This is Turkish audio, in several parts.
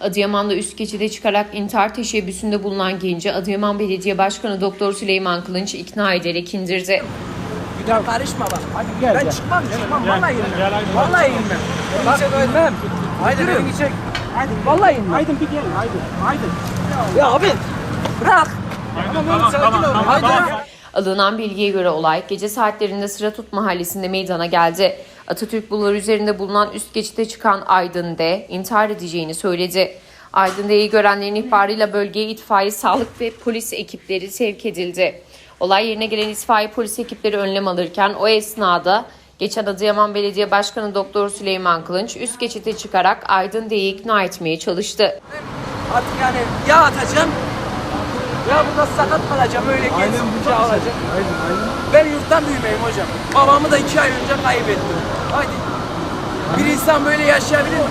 Adıyaman'da üst geçide çıkarak intihar teşebbüsünde bulunan genci Adıyaman Belediye Başkanı Doktor Süleyman Kılınç ikna ederek indirdi. Ya karışma bak. Hadi gel. Ben çıkmam, çıkmam. Vallahi inmem. Vallahi inmem. Bak inmem. Haydi beni çek. Haydi. Vallahi inmem. Haydi bir gel. Haydi. Haydi. Ya abi. Bırak. Tamam tamam tamam. Haydi. Alınan bilgiye göre olay gece saatlerinde Sıratut mahallesinde meydana geldi. Atatürk Bulvarı üzerinde bulunan üst geçide çıkan Aydın D. intihar edeceğini söyledi. Aydın D'yi görenlerin ihbarıyla bölgeye itfaiye, sağlık ve polis ekipleri sevk edildi. Olay yerine gelen itfaiye polis ekipleri önlem alırken o esnada geçen Adıyaman Belediye Başkanı Doktor Süleyman Kılınç üst geçite çıkarak Aydın D'yi ikna etmeye çalıştı. Artık yani ya atacağım ya burada sakat kalacağım öyle gezip alacağım. Ben yurttan büyümeyim hocam. Babamı da iki ay önce kaybettim. Haydi. Bir insan böyle yaşayabilir mi?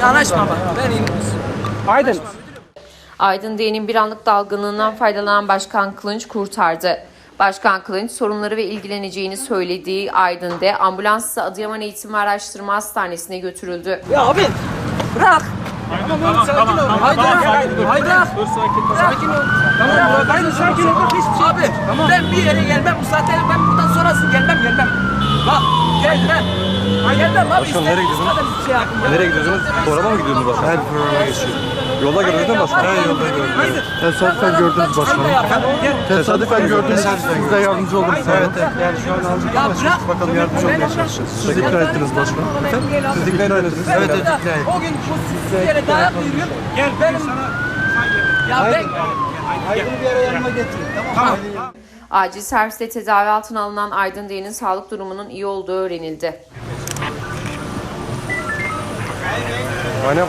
Yanaşma bak. Ben inmişim. Aydın. Aydın D'nin bir anlık dalgınlığından faydalanan Başkan Kılınç kurtardı. Başkan Kılınç sorunları ve ilgileneceğini söylediği Aydın D ambulansla Adıyaman Eğitim ve Araştırma Hastanesi'ne götürüldü. Ya abi bırak. Tamam sakin ol. Haydi haydi haydi. Dur sakin ol. Sakin ol. Tamam haydi sakin ol. Hiçbir şey. Abi ben bir yere gelmem. Bu saatte ben buradan sonrası gelmem gelmem. Bak gelmem. Gelmem abi. Başkanım, nereye gidiyorsunuz? şey. Nereye gidiyorsunuz? Programa mı gidiyorsunuz? Her programa geçiyor. Yolda gördünüz değil mi başkanım? Ben yolda gördüm. Tesadüfen gördünüz Sen de başkanım. Tesadüfen gördünüz. Siz de yardımcı oldunuz. Evet, Evet. Yani şu an aldık ama siz bakalım yardımcı olmaya çalışın. Siz ikna ettiniz başkanım. Siz ikna ettiniz. Evet, evet. O gün bu siz yere dayak yürüyorum. Gel benim. Ya ben Aydın'ı bir ara yanıma getirin. Tamam mı? Acil serviste tedavi altına alınan Aydın D'nin sağlık durumunun iyi olduğu öğrenildi. Aynen.